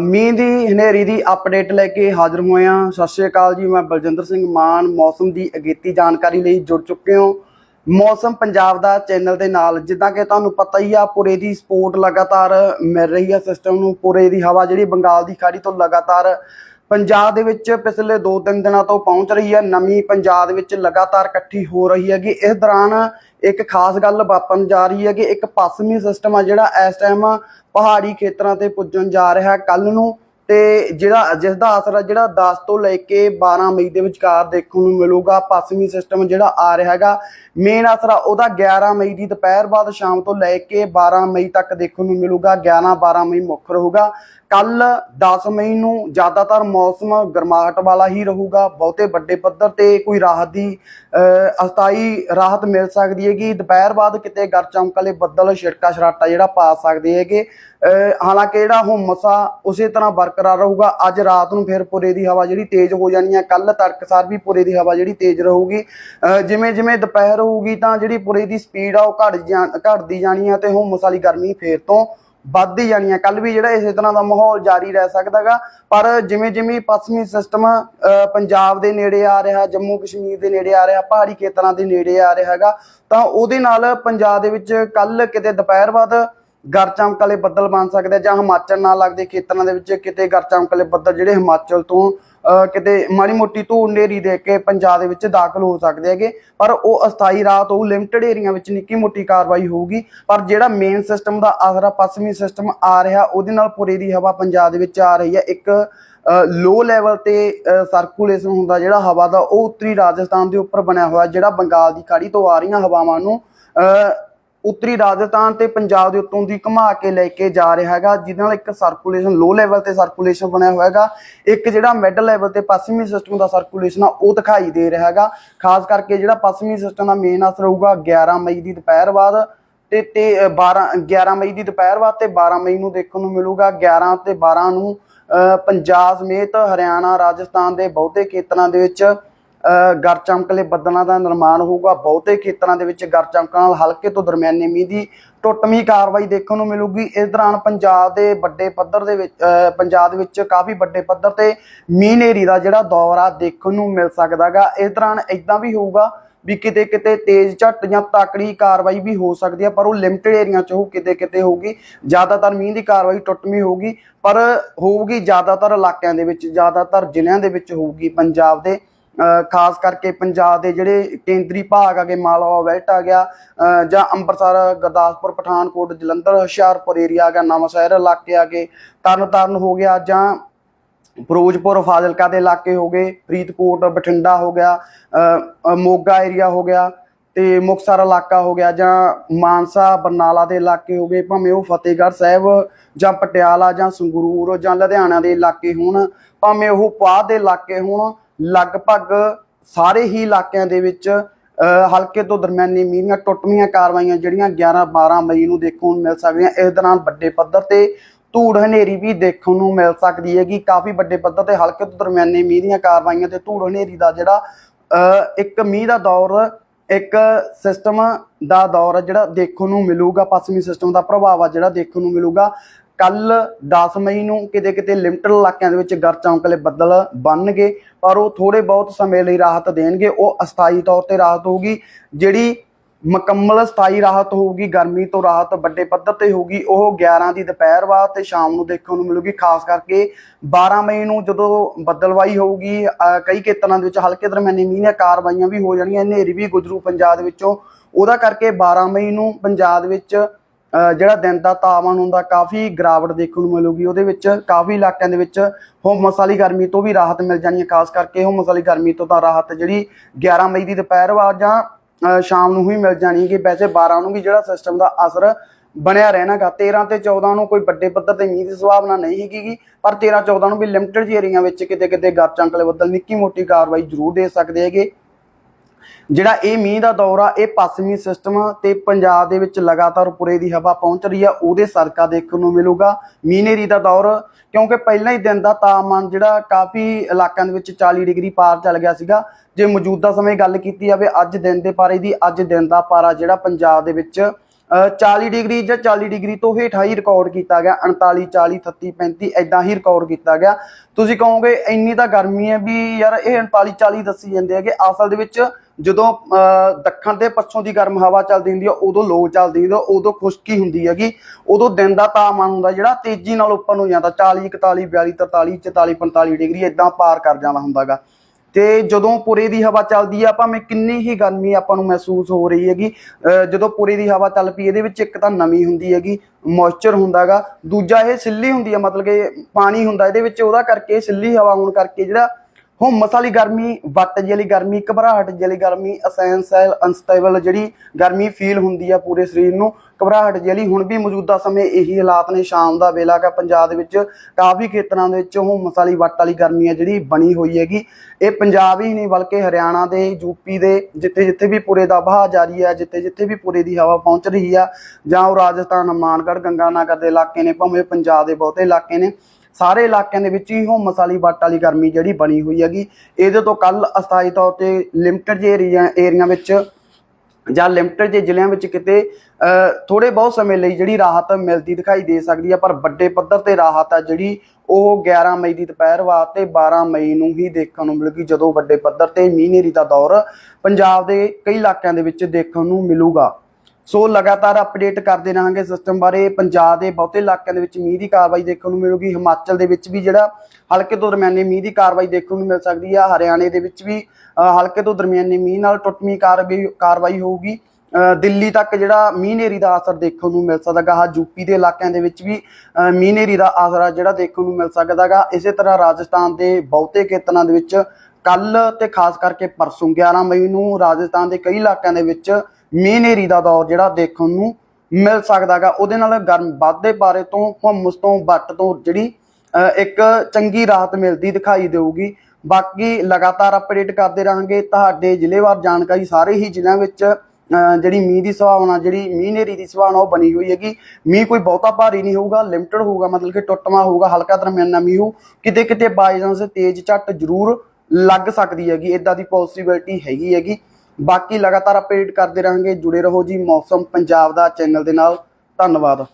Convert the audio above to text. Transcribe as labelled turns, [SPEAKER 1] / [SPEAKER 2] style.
[SPEAKER 1] ਮੀਂਹ ਦੀ ਹਨੇਰੀ ਦੀ ਅਪਡੇਟ ਲੈ ਕੇ ਹਾਜ਼ਰ ਹੋਏ ਹਾਂ। ਸਤਿ ਸ਼੍ਰੀ ਅਕਾਲ ਜੀ, ਮੈਂ ਬਲਜਿੰਦਰ ਸਿੰਘ ਮਾਨ। ਮੌਸਮ ਦੀ ਅਗੇਤੀ ਜਾਣਕਾਰੀ ਲਈ ਜੁੜ ਚੁੱਕੇ ਹਾਂ। ਮੌਸਮ ਪੰਜਾਬ ਦਾ ਚੈਨਲ ਦੇ ਨਾਲ। ਜਿੱਦਾਂ ਕਿ ਤੁਹਾਨੂੰ ਪਤਾ ਹੀ ਆ, ਪੂਰੇ ਦੀ ਸਪੋਰਟ ਲਗਾਤਾਰ ਮਿਲ ਰਹੀ ਆ ਸਿਸਟਮ ਨੂੰ। ਪੂਰੇ ਦੀ ਹਵਾ ਜਿਹੜੀ ਬੰਗਾਲ ਦੀ ਖਾੜੀ ਤੋਂ ਲਗਾਤਾਰ ਪੰਜਾਬ ਦੇ ਵਿੱਚ ਪਿਛਲੇ 2-3 ਦਿਨਾਂ ਤੋਂ ਪਹੁੰਚ ਰਹੀ ਹੈ, ਨਵੀਂ ਪੰਜਾਬ ਦੇ ਵਿੱਚ ਲਗਾਤਾਰ ਇਕੱਠੀ ਹੋ ਰਹੀ ਹੈਗੀ। ਇਸ ਦੌਰਾਨ ਇੱਕ ਖਾਸ ਗੱਲ ਵਾਪਰਨ ਜਾ ਰਹੀ ਹੈ ਕਿ ਇੱਕ ਪੱਛਮੀ ਸਿਸਟਮ ਆ ਜਿਹੜਾ ਇਸ ਟਾਈਮ ਪਹਾੜੀ ਖੇਤਰਾਂ ਤੇ ਪੁੱਜਣ ਜਾ ਰਿਹਾ। ਕੱਲ ਨੂੰ ਤੇ ਜਿਹੜਾ ਜਿਸ ਦਾ ਅਸਰ ਆ ਜਿਹੜਾ 10 ਤੋਂ ਲੈ ਕੇ 12 ਮਈ ਦੇ ਵਿਚਕਾਰ ਦੇਖਣ ਨੂੰ ਮਿਲੂਗਾ ਪੱਛਮੀ ਸਿਸਟਮ ਜਿਹੜਾ ਆ ਰਿਹਾ ਹੈਗਾ ਮੇਨ ਅਸਰ ਆ ਉਹਦਾ 11 ਮਈ ਦੀ ਦੁਪਹਿਰ ਬਾਅਦ ਸ਼ਾਮ ਤੋਂ ਲੈ ਕੇ 12 ਮਈ ਤੱਕ ਦੇਖਣ ਨੂੰ ਮਿਲੂਗਾ 11 12 ਮਈ ਮੁੱਖ ਰਹੂਗਾ ਕੱਲ 10 ਮਈ ਨੂੰ ਜ਼ਿਆਦਾਤਰ ਮੌਸਮ ਗਰਮਾਹਟ ਵਾਲਾ ਹੀ ਰਹੂਗਾ ਬਹੁਤੇ ਵੱਡੇ ਪੱਧਰ ਤੇ ਕੋਈ ਰਾਹਤ ਦੀ ਅਹ, ਅਸਥਾਈ ਰਾਹਤ ਮਿਲ ਸਕਦੀ ਹੈਗੀ। ਦੁਪਹਿਰ ਬਾਅਦ ਕਿਤੇ ਗਰ ਚਮਕਲੇ ਬੱਦਲ ਛਿੜਕਾ ਛਰਾਟਾ ਜਿਹੜਾ ਪਾ ਸਕਦੇ ਹੈਗੇ। ਹਾਲਾਂਕਿ ਜਿਹੜਾ ਹੁਮਸਾ ਉਸੇ ਤਰ੍ਹਾਂ ਬਰਕਰਾਰ ਰਹੂਗਾ। ਅੱਜ ਰਾਤ ਨੂੰ ਫਿਰ ਪੁਰੇ ਦੀ ਹਵਾ ਜਿਹੜੀ ਤੇਜ਼ ਹੋ ਜਾਣੀ ਹੈ ਕੱਲ ਤੜਕਸਾਰ ਵੀ ਪੁਰੇ ਦੀ ਹਵਾ ਜਿਹੜੀ ਤੇਜ਼ ਰਹੂਗੀ। ਜਿਵੇਂ ਜਿਵੇਂ ਦੁਪਹਿਰ ਹੋਊਗੀ ਤਾਂ ਜਿਹੜੀ ਪੁਰੇ ਦੀ ਸਪੀਡ ਆ ਉਹ ਘਟ ਘਟਦੀ ਜਾਣੀ ਹੈ ਤੇ ਹੁਮਸ ਵਾਲੀ ਗਰਮੀ ਫੇਰ ਤੋਂ ਵੱਧਦੀ ਜਾਣੀ ਹੈ ਕੱਲ ਵੀ ਜਿਹੜਾ ਇਸੇ ਤਰ੍ਹਾਂ ਦਾ ਮਾਹੌਲ ਜਾਰੀ ਰਹਿ ਸਕਦਾਗਾ। ਪਰ ਜਿਵੇਂ ਜਿਵੇਂ ਪੱਛਮੀ ਸਿਸਟਮ ਪੰਜਾਬ ਦੇ ਨੇੜੇ ਆ ਰਿਹਾ, ਜੰਮੂ ਕਸ਼ਮੀਰ ਦੇ ਨੇੜੇ ਆ ਰਿਹਾ, ਪਹਾੜੀ ਖੇਤਰਾਂ ਦੇ ਨੇੜੇ ਆ ਰਿਹਾ ਹੈਗਾ, ਤਾਂ ਉਹਦੇ ਨਾਲ ਪੰਜਾਬ ਦੇ ਵਿੱਚ ਕੱਲ ਕਿਤੇ ਦੁਪਹਿਰ ਬਾਅਦ ਗਰ ਚਮਕਲੇ ਬੱਦਲ ਬਣ ਸਕਦੇ ਜਾਂ ਹਿਮਾਚਲ ਨਾਲ ਲੱਗਦੇ ਖੇਤਰਾਂ ਦੇ ਵਿੱਚ ਕਿਤੇ ਗਰ ਚਮਕਲੇ ਬੱਦਲ ਜਿਹੜੇ ਹਿਮਾਚਲ ਤੋਂ ਕਿਤੇ ਮਾੜੀ ਮੋਟੀ ਧੂੜ ਹਨੇਰੀ ਦੇ ਕੇ ਪੰਜਾਬ ਦੇ ਵਿੱਚ ਦਾਖਲ ਹੋ ਸਕਦੇ ਹੈਗੇ। ਪਰ ਉਹ ਅਸਥਾਈ ਰਾਤ ਉਹ ਲਿਮਟਿਡ ਏਰੀਆ ਵਿੱਚ ਨਿੱਕੀ ਮੋਟੀ ਕਾਰਵਾਈ ਹੋਊਗੀ। ਪਰ ਜਿਹੜਾ ਮੇਨ ਸਿਸਟਮ ਦਾ ਆਸਰਾ ਪੱਛਮੀ ਸਿਸਟਮ ਆ ਰਿਹਾ ਉਹਦੇ ਨਾਲ ਪੁਰੇ ਦੀ ਹਵਾ ਪੰਜਾਬ ਦੇ ਵਿੱਚ ਆ ਰਹੀ ਹੈ। ਇੱਕ ਲੋ ਲੈਵਲ ਤੇ ਸਰਕੂਲੇਸ਼ਨ ਹੁੰਦਾ ਜਿਹੜਾ ਹਵਾ ਦਾ ਉਹ ਉੱਤਰੀ ਰਾਜਸਥਾਨ ਦੇ ਉੱਪਰ ਬਣਿਆ ਹੋਇਆ ਜਿਹੜਾ ਬੰਗਾਲ ਦੀ ਖਾੜੀ ਤੋਂ ਆ ਰਹੀਆਂ ਹਵਾਵਾਂ ਨੂੰ ਅਹ, ਉੱਤਰੀ ਰਾਜਸਥਾਨ ਤੇ ਪੰਜਾਬ ਦੇ ਉੱਤੋਂ ਦੀ ਘੁਮਾ ਕੇ ਲੈ ਕੇ ਜਾ ਰਿਹਾ ਹੈਗਾ ਜਿਹਦੇ ਨਾਲ ਇੱਕ ਸਰਕੂਲੇਸ਼ਨ ਲੋ ਲੈਵਲ ਤੇ ਸਰਕੂਲੇਸ਼ਨ ਬਣਿਆ ਹੋਇਆ ਹੈਗਾ। ਇੱਕ ਜਿਹੜਾ ਮਿਡਲ ਲੈਵਲ ਤੇ ਪੱਛਮੀ ਸਿਸਟਮ ਦਾ ਸਰਕੂਲੇਸ਼ਨ ਆ ਉਹ ਦਿਖਾਈ ਦੇ ਰਿਹਾ ਹੈਗਾ। ਖਾਸ ਕਰਕੇ ਜਿਹੜਾ ਪੱਛਮੀ ਸਿਸਟਮ ਦਾ ਮੇਨ ਅਸਰ ਹੋਊਗਾ 11 ਮਈ ਦੀ ਦੁਪਹਿਰ ਬਾਅਦ ਤੇ ਤੇ ਅ, 12 11 ਮਈ ਦੀ ਦੁਪਹਿਰ ਬਾਅਦ ਤੇ 12 ਮਈ ਨੂੰ ਦੇਖਣ ਨੂੰ ਮਿਲੂਗਾ। 11 ਤੇ 12 ਨੂੰ ਪੰਜਾਬ ਸਮੇਤ ਹਰਿਆਣਾ ਰਾਜਸਥਾਨ ਦੇ ਬਹੁਤੇ ਖੇਤਰਾਂ ਦੇ ਵਿੱਚ ਗਰ ਚਮਕਲੇ ਬੱਦਲਾਂ ਦਾ ਨਿਰਮਾਣ ਹੋਊਗਾ। ਬਹੁਤੇ ਖੇਤਰਾਂ ਦੇ ਵਿੱਚ ਗਰ ਚਮਕਾਂ ਨਾਲ ਹਲਕੇ ਤੋਂ ਦਰਮਿਆਨੇ ਮੀਂਹ ਦੀ ਟੁੱਟਵੀਂ ਕਾਰਵਾਈ ਦੇਖਣ ਨੂੰ ਮਿਲੂਗੀ। ਇਸ ਦੌਰਾਨ ਪੰਜਾਬ ਦੇ ਵੱਡੇ ਪੱਧਰ ਦੇ ਵਿੱਚ ਪੰਜਾਬ ਦੇ ਵਿੱਚ ਕਾਫੀ ਵੱਡੇ ਪੱਧਰ ਤੇ ਮੀਂਹ ਹਨੇਰੀ ਦਾ ਜਿਹੜਾ ਦੌਰ ਆ ਦੇਖਣ ਨੂੰ ਮਿਲ ਸਕਦਾਗਾ ਇਸ ਦੌਰਾਨ ਇਦਾਂ ਵੀ ਹੋਊਗਾ ਵੀ ਕਿਤੇ ਕਿਤੇ ਤੇਜ਼ ਝੱਟ ਜਾਂ ਤਾਕੜੀ ਕਾਰਵਾਈ ਵੀ ਹੋ ਸਕਦੀ ਹੈ ਪਰ ਉਹ ਲਿਮਟਿਡ ਏਰੀਆ 'ਚ ਹੋਊ, ਕਿਤੇ ਕਿਤੇ ਹੋਊਗੀ। ਜ਼ਿਆਦਾਤਰ ਮੀਂਹ ਦੀ ਕਾਰਵਾਈ ਟੁੱਟਵੀਂ ਹੋਊਗੀ, ਪਰ ਹੋਊਗੀ ਜ਼ਿਆਦਾਤਰ ਇਲਾਕਿਆਂ ਦੇ ਵਿੱਚ, ਜ਼ਿਆਦਾਤਰ ਜ਼ਿਲ੍ਹਿਆਂ ਦੇ ਵਿੱਚ ਹੋਊਗੀ, ਪੰਜਾਬ ਦੇ ਖਾਸ ਕਰਕੇ ਪੰਜਾਬ ਦੇ ਜਿਹੜੇ ਕੇਂਦਰੀ ਭਾਗ ਆਗੇ ਮਾਲਵਾ ਬੈਲਟ ਆ ਗਿਆ ਜਾਂ ਅੰਮ੍ਰਿਤਸਰ, ਗੁਰਦਾਸਪੁਰ, ਪਠਾਨਕੋਟ, ਜਲੰਧਰ, ਹੁਸ਼ਿਆਰਪੁਰ ਏਰੀਆ ਆ ਗਿਆ, ਨਵਾਂਸ਼ਹਿਰ ਇਲਾਕੇ ਆ ਗਏ, ਤਰਨਤਾਰਨ ਹੋ ਗਿਆ, ਜਾਂ ਫਿਰੋਜ਼ਪੁਰ, ਫਾਜ਼ਿਲਕਾ ਦੇ ਇਲਾਕੇ ਹੋ ਗਏ, ਫਰੀਦਕੋਟ, ਬਠਿੰਡਾ ਹੋ ਗਿਆ ਮੋਗਾ ਏਰੀਆ ਹੋ ਗਿਆ, ਤੇ ਮੁਕਤਸਰ ਇਲਾਕਾ ਹੋ ਗਿਆ, ਜਾਂ ਮਾਨਸਾ, ਬਰਨਾਲਾ ਦੇ ਇਲਾਕੇ ਹੋ ਗਏ, ਭਾਵੇਂ ਉਹ ਫਤਿਹਗੜ੍ਹ ਸਾਹਿਬ ਜਾਂ ਪਟਿਆਲਾ ਜਾਂ ਸੰਗਰੂਰ ਜਾਂ ਲੁਧਿਆਣਾ ਦੇ ਇਲਾਕੇ ਹੋਣ, ਭਾਵੇਂ ਉਹ ਪਾਹ ਦੇ ਇਲਾਕੇ ਹੋਣ ਲਗਭਗ ਸਾਰੇ ਹੀ ਇਲਾਕਿਆਂ ਦੇ ਵਿੱਚ ਅ, ਹਲਕੇ ਤੋਂ ਦਰਮਿਆਨੀ ਮੀਂਹ ਦੀਆਂ ਟੁੱਟਵੀਆਂ ਕਾਰਵਾਈਆਂ ਜਿਹੜੀਆਂ 11 12 ਮਈ ਨੂੰ ਦੇਖਣ ਨੂੰ ਮਿਲ ਸਕਦੀਆਂ। ਇਸ ਦੌਰਾਨ ਵੱਡੇ ਪੱਧਰ ਤੇ ਧੂੜ ਹਨੇਰੀ ਵੀ ਦੇਖਣ ਨੂੰ ਮਿਲ ਸਕਦੀ ਹੈਗੀ। ਕਾਫੀ ਵੱਡੇ ਪੱਧਰ ਤੇ ਹਲਕੇ ਤੋਂ ਦਰਮਿਆਨੇ ਮੀਂਹ ਦੀਆਂ ਕਾਰਵਾਈਆਂ ਤੇ ਧੂੜ ਹਨੇਰੀ ਦਾ ਜਿਹੜਾ ਅ, ਇੱਕ ਮੀਂਹ ਦਾ ਦੌਰ ਇੱਕ ਸਿਸਟਮ ਦਾ ਦੌਰ ਜਿਹੜਾ ਦੇਖਣ ਨੂੰ ਮਿਲੂਗਾ ਪੱਛਮੀ ਸਿਸਟਮ ਦਾ ਪ੍ਰਭਾਵ ਆ ਜਿਹੜਾ ਦੇਖਣ ਨੂੰ ਮਿਲੂਗਾ। ਕੱਲ 10 ਮਈ ਨੂੰ ਕਿਤੇ ਕਿਤੇ ਲਿਮਟਡ ਇਲਾਕਿਆਂ ਦੇ ਵਿੱਚ ਗਰ ਚੌਂਕਲੇ ਬੱਦਲ ਬਣਨਗੇ, ਪਰ ਉਹ ਥੋੜੇ ਬਹੁਤ ਸਮੇਂ ਲਈ ਰਾਹਤ ਦੇਣਗੇ। ਉਹ ਅਸਥਾਈ ਤੌਰ ਤੇ ਰਾਹਤ ਹੋਊਗੀ, ਜਿਹੜੀ ਮੁਕੰਮਲ ਸਥਾਈ ਰਾਹਤ ਹੋਊਗੀ, ਗਰਮੀ ਤੋਂ ਰਾਹਤ ਵੱਡੇ ਪੱਧਰ ਤੇ ਹੋਊਗੀ, ਉਹ 11 ਦੀ ਦੁਪਹਿਰ ਬਾਅਦ ਤੇ ਸ਼ਾਮ ਨੂੰ ਦੇਖਣ ਨੂੰ ਮਿਲੂਗੀ। ਖਾਸ ਕਰਕੇ 12 ਮਈ ਨੂੰ ਜਦੋਂ ਬੱਦਲਵਾਈ ਹੋਊਗੀ ਕਈ ਖੇਤਰਾਂ ਦੇ ਵਿੱਚ ਹਲਕੇ ਦਰਮਿਆਨੇ ਮੀਂਹ ਦੀਆਂ ਕਾਰਵਾਈਆਂ ਵੀ ਹੋ ਜਾਣੀਆਂ, ਹਨੇਰੀ ਵੀ ਗੁਜਰੂ ਪੰਜਾਬ ਦੇ ਵਿੱਚੋਂ। ਉਹਦਾ ਕਰਕੇ 12 ਮਈ ਨੂੰ ਪੰਜਾਬ ਦੇ ਵਿੱਚ ਜਿਹੜਾ ਦਿਨ ਦਾ ਤਾਪਮਾਨ ਹੁੰਦਾ, ਕਾਫੀ ਗਿਰਾਵਟ ਦੇਖਣ ਨੂੰ ਮਿਲੂਗੀ। ਉਹਦੇ ਵਿੱਚ ਕਾਫੀ ਇਲਾਕਿਆਂ ਦੇ ਵਿੱਚ ਹੁਮਸ ਵਾਲੀ ਗਰਮੀ ਤੋਂ ਵੀ ਰਾਹਤ ਮਿਲ ਜਾਣੀ ਹੈ। ਖਾਸ ਕਰਕੇ ਹੁਮਸ ਵਾਲੀ ਗਰਮੀ ਤੋਂ ਤਾਂ ਰਾਹਤ ਜਿਹੜੀ 11 ਮਈ ਦੀ ਦੁਪਹਿਰ ਬਾਅਦ ਜਾਂ ਸ਼ਾਮ ਨੂੰ ਹੀ ਮਿਲ ਜਾਣੀ ਕਿ ਵੈਸੇ 12 ਨੂੰ ਵੀ ਜਿਹੜਾ ਸਿਸਟਮ ਦਾ ਅਸਰ ਬਣਿਆ ਰਹਿਣਾਗਾ। 13 ਤੇ 14 ਨੂੰ ਕੋਈ ਵੱਡੇ ਪੱਧਰ ਤੇ ਮੀਂਹ ਦੀ ਸੰਭਾਵਨਾ ਨਹੀਂ ਹੈਗੀ ਪਰ 13 14 ਨੂੰ ਵੀ ਲਿਮਟਿਡ ਜਿਹੇ ਏਰੀਆ ਵਿੱਚ ਕਿਤੇ ਕਿਤੇ ਗਰ ਚੰਕਲੇ ਬੱਦਲ ਨਿੱਕੀ ਮੋਟੀ ਕਾਰਵਾਈ ਜ਼ਰੂਰ ਦੇ ਸਕਦੇ ਹੈਗੇ। ਜਿਹੜਾ ਇਹ ਮੀਂਹ ਦਾ ਦੌਰ ਆ ਇਹ ਪੱਛਮੀ ਸਿਸਟਮ ਤੇ ਪੰਜਾਬ ਦੇ ਵਿੱਚ ਲਗਾਤਾਰ ਪੂਰੇ ਦੀ ਹਵਾ ਪਹੁੰਚ ਰਹੀ ਆ ਉਹਦੇ ਸਰਕਾ ਦੇਖਣ ਨੂੰ ਮਿਲੂਗਾ ਮੀਨੇਰੀ ਦਾ ਦੌਰ ਕਿਉਂਕਿ ਪਹਿਲਾਂ ਹੀ ਦਿਨ ਦਾ ਤਾਪਮਾਨ ਜਿਹੜਾ ਕਾਫੀ ਇਲਾਕਿਆਂ ਦੇ ਵਿੱਚ 40 ਡਿਗਰੀ ਪਾਰ ਚੱਲ ਗਿਆ ਸੀਗਾ। ਜੇ ਮੌਜੂਦਾ ਸਮੇਂ ਗੱਲ ਕੀਤੀ ਜਾਵੇ ਅੱਜ ਦਿਨ ਦੇ ਪਾਰੇ ਦੀ ਅੱਜ ਦਿਨ ਦਾ ਪਾਰਾ ਜਿਹੜਾ ਪੰਜਾਬ ਦੇ ਵਿੱਚ ਅ, 40 ਡਿਗਰੀ ਜਾਂ 40 ਡਿਗਰੀ ਤੋਂ ਹੇਠਾਂ ਹੀ ਰਿਕਾਰਡ ਕੀਤਾ ਗਿਆ 39 40 38 35 ਐਦਾਂ ਹੀ ਰਿਕਾਰਡ ਕੀਤਾ ਗਿਆ। ਤੁਸੀਂ ਕਹੋਗੇ ਇੰਨੀ ਤਾਂ ਗਰਮੀ ਹੈ ਵੀ ਯਾਰ ਇਹ 39 40 ਦੱਸੀ ਜਾਂਦੇ ਹੈਗੇ। ਅਸਲ ਦੇ ਵਿੱਚ ਜਦੋਂ ਅ, ਦੱਖਣ ਦੇ ਪੱਛੋਂ ਦੀ ਗਰਮ ਹਵਾ ਚੱਲਦੀ ਹੁੰਦੀ ਆ ਉਦੋਂ ਲੋ ਚੱਲਦੀ ਹੁੰਦੀ ਆ ਉਦੋਂ ਖੁਸ਼ਕੀ ਹੁੰਦੀ ਹੈਗੀ। ਉਦੋਂ ਦਿਨ ਦਾ ਤਾਪਮਾਨ ਹੁੰਦਾ ਜਿਹੜਾ ਤੇਜ਼ੀ ਨਾਲ ਉੱਪਰ ਨੂੰ ਜਾਂਦਾ 40 41 42 43 44 45 ਡਿਗਰੀ ਇਦਾਂ ਪਾਰ ਕਰ ਜਾਂਦਾ ਹੁੰਦਾਗਾ। ਤੇ ਜਦੋਂ ਪੁਰੇ ਦੀ ਹਵਾ ਚੱਲਦੀ ਆ ਭਾਵੇਂ ਕਿੰਨੀ ਹੀ ਗਰਮੀ ਆਪਾਂ ਨੂੰ ਮਹਿਸੂਸ ਹੋ ਰਹੀ ਹੈਗੀ ਅਹ ਜਦੋਂ ਪੁਰੇ ਦੀ ਹਵਾ ਚੱਲ ਪਈ ਇਹਦੇ ਵਿੱਚ ਇੱਕ ਤਾਂ ਨਮੀ ਹੁੰਦੀ ਹੈਗੀ ਮੋਇਸਚਰ ਹੁੰਦਾਗਾ। ਦੂਜਾ ਇਹ ਸਿੱਲੀ ਹੁੰਦੀ ਆ ਮਤਲਬ ਕਿ ਪਾਣੀ ਹੁੰਦਾ ਇਹਦੇ ਵਿੱਚ ਉਹਦਾ ਕਰਕੇ ਸਿੱਲੀ ਹਵਾ ਹੋਣ ਕਰਕੇ ਜਿਹੜਾ ਹੁਮਸ ਵਾਲੀ ਗਰਮੀ, ਵੱਟ ਜਿਹੀ ਵਾਲੀ ਗਰਮੀ, ਘਬਰਾਹਟ ਜੀ ਵਾਲੀ ਗਰਮੀ ਅਸੈਂਸਲ ਅਨਸਟੇਬਲ ਜਿਹੜੀ ਗਰਮੀ ਫੀਲ ਹੁੰਦੀ ਆ ਪੂਰੇ ਸਰੀਰ ਨੂੰ, ਘਬਰਾਹਟ ਜਿਹੀ ਵਾਲੀ ਹੁਣ ਵੀ ਮੌਜੂਦਾ ਸਮੇਂ ਇਹੀ ਹਾਲਾਤ ਨੇ, ਸ਼ਾਮ ਦਾ ਵੇਲਾ ਕਾ ਪੰਜਾਬ ਦੇ ਵਿੱਚ, ਕਾਫੀ ਖੇਤਰਾਂ ਦੇ ਵਿੱਚ ਹੁਮਸ ਵਾਲੀ, ਵੱਟ ਵਾਲੀ ਗਰਮੀ ਆ ਜਿਹੜੀ ਬਣੀ ਹੋਈ ਹੈਗੀ। ਇਹ ਪੰਜਾਬ ਹੀ ਨਹੀਂ ਬਲਕਿ ਹਰਿਆਣਾ ਦੇ ਯੂਪੀ ਦੇ ਜਿੱਥੇ ਜਿੱਥੇ ਵੀ ਪੂਰੇ ਦਾ ਵਹਾਅ ਜਾਰੀ ਹੈ ਜਿੱਥੇ ਜਿੱਥੇ ਵੀ ਪੂਰੇ ਦੀ ਹਵਾ ਪਹੁੰਚ ਰਹੀ ਆ, ਜਾਂ ਉਹ ਰਾਜਸਥਾਨ, ਮਾਨਗੜ੍ਹ, ਗੰਗਾਨਗਰ ਦੇ ਇਲਾਕੇ ਨੇ, ਭਾਵੇਂ ਪੰਜਾਬ ਦੇ ਬਹੁਤੇ ਇਲਾਕੇ ਨੇ ਸਾਰੇ ਇਲਾਕਿਆਂ ਦੇ ਵਿੱਚ ਹੀ ਹੁਮਸ ਵਾਲੀ ਵੱਟ ਵਾਲੀ ਗਰਮੀ ਜਿਹੜੀ ਬਣੀ ਹੋਈ ਹੈਗੀ। ਇਹਦੇ ਤੋਂ ਕੱਲ ਅਸਥਾਈ ਤੌਰ ਤੇ ਲਿਮਟਿਡ ਜੇ ਏਰੀਆ ਏਰੀਆ ਵਿੱਚ ਜਾਂ ਲਿਮਟਿਡ ਜੇ ਜ਼ਿਲ੍ਹਿਆਂ ਵਿੱਚ ਕਿਤੇ ਥੋੜੇ ਬਹੁਤ ਸਮੇਂ ਲਈ ਜਿਹੜੀ ਰਾਹਤ ਮਿਲਦੀ ਦਿਖਾਈ ਦੇ ਸਕਦੀ ਹੈ ਪਰ ਵੱਡੇ ਪੱਧਰ ਤੇ ਰਾਹਤ ਆ ਜਿਹੜੀ ਉਹ 11 ਮਈ ਦੀ ਦੁਪਹਿਰ ਬਾਅਦ ਤੇ 12 ਮਈ ਨੂੰ ਹੀ ਦੇਖਣ ਨੂੰ ਮਿਲੇਗੀ, ਜਦੋਂ ਵੱਡੇ ਪੱਧਰ ਤੇ ਮੀਂਹ ਹਨੇਰੀ ਦਾ ਦੌਰ ਪੰਜਾਬ ਦੇ ਕਈ ਇਲਾਕਿਆਂ ਦੇ ਵਿੱਚ ਦੇਖਣ ਨੂੰ ਮਿਲੂਗਾ। ਸੋ ਲਗਾਤਾਰ ਅਪਡੇਟ ਕਰਦੇ ਰਹਾਂਗੇ ਸਿਸਟਮ ਬਾਰੇ। ਪੰਜਾਬ ਦੇ ਬਹੁਤੇ ਇਲਾਕਿਆਂ ਦੇ ਵਿੱਚ ਮੀਂਹ ਦੀ ਕਾਰਵਾਈ ਦੇਖਣ ਨੂੰ ਮਿਲੂਗੀ। ਹਿਮਾਚਲ ਦੇ ਵਿੱਚ ਵੀ ਜਿਹੜਾ ਹਲਕੇ ਤੋਂ ਦਰਮਿਆਨੇ ਮੀਂਹ ਦੀ ਕਾਰਵਾਈ ਦੇਖਣ ਨੂੰ ਮਿਲ ਸਕਦੀ ਆ। ਹਰਿਆਣੇ ਦੇ ਵਿੱਚ ਵੀ ਹਲਕੇ ਤੋਂ ਦਰਮਿਆਨੇ ਮੀਂਹ ਨਾਲ ਟੁੱਟਵੀਂ ਕਾਰਵਾਈ ਹੋਊਗੀ। ਅ, ਦਿੱਲੀ ਤੱਕ ਜਿਹੜਾ ਮੀਂਹ ਨੇਰੀ ਦਾ ਅਸਰ ਦੇਖਣ ਨੂੰ ਮਿਲ ਸਕਦਾਗਾ। ਹਾਂ ਯੂਪੀ ਦੇ ਇਲਾਕਿਆਂ ਦੇ ਵਿੱਚ ਵੀ ਅ, ਮੀਂਹ ਨੇਰੀ ਦਾ ਅਸਰ ਜਿਹੜਾ ਦੇਖਣ ਨੂੰ ਮਿਲ ਸਕਦਾਗਾ। ਇਸੇ ਤਰ੍ਹਾਂ ਰਾਜਸਥਾਨ ਦੇ ਬਹੁਤੇ ਖੇਤਰਾਂ ਦੇ ਵਿੱਚ ਕੱਲ ਤੇ ਖਾਸ ਕਰਕੇ ਪਰਸੋਂ 11 ਮਈ ਨੂੰ ਰਾਜਸਥਾਨ ਦੇ ਕਈ ਇਲਾਕਿਆਂ ਦੇ ਵਿੱਚ ਮੀਂਹ ਨੇਰੀ ਦਾ ਦੌਰ ਜਿਹੜਾ ਦੇਖਣ ਨੂੰ ਮਿਲ ਸਕਦਾਗਾ ਉਹਦੇ ਨਾਲ ਗਰਮ ਵਾਧੇ ਬਾਰੇ ਤੋਂ, ਹਮਸ ਤੋਂ, ਵੱਟ ਤੋਂ ਜਿਹੜੀ ਇੱਕ ਚੰਗੀ ਰਾਹਤ ਮਿਲਦੀ ਦਿਖਾਈ ਦੇਊਗੀ। ਬਾਕੀ ਲਗਾਤਾਰ ਅਪਡੇਟ ਕਰਦੇ ਰਹਾਂਗੇ। ਤੁਹਾਡੇ ਜ਼ਿਲ੍ਹੇਵਾਰ ਜਾਣਕਾਰੀ ਸਾਰੇ ਹੀ ਜ਼ਿਲ੍ਹਿਆਂ ਵਿੱਚ ਜਿਹੜੀ ਮੀਂਹ ਦੀ ਸੰਭਾਵਨਾ, ਜਿਹੜੀ ਮੀਂਹ ਨੇਰੀ ਦੀ ਸੰਭਾਵਨਾ ਉਹ ਬਣੀ ਹੋਈ ਹੈਗੀ। ਮੀਂਹ ਕੋਈ ਬਹੁਤਾ ਭਾਰੀ ਨਹੀਂ ਹੋਊਗਾ ਲਿਮਟਿਡ ਹੋਊਗਾ, ਮਤਲਬ ਕਿ ਟੁੱਟਵਾਂ ਹੋਊਗਾ, ਹਲਕਾ ਦਰਮਿਆਨਾ ਮੀਂਹ ਹੋਊ। ਕਿਤੇ ਕਿਤੇ ਬਾਈ ਚਾਂਸ ਤੇਜ਼ ਝੱਟ ਜ਼ਰੂਰ ਲੱਗ ਸਕਦੀ ਹੈਗੀ। ਇਦਾਂ ਦੀ ਪੋਸਿਬਿਲਿਟੀ ਹੈਗੀ ਹੈਗੀ। ਬਾਕੀ ਲਗਾਤਾਰ ਅਪਡੇਟ ਕਰਦੇ ਰਹਾਂਗੇ। ਜੁੜੇ ਰਹੋ ਜੀ ਮੌਸਮ ਪੰਜਾਬ ਦਾ ਚੈਨਲ ਦੇ ਨਾਲ। ਧੰਨਵਾਦ।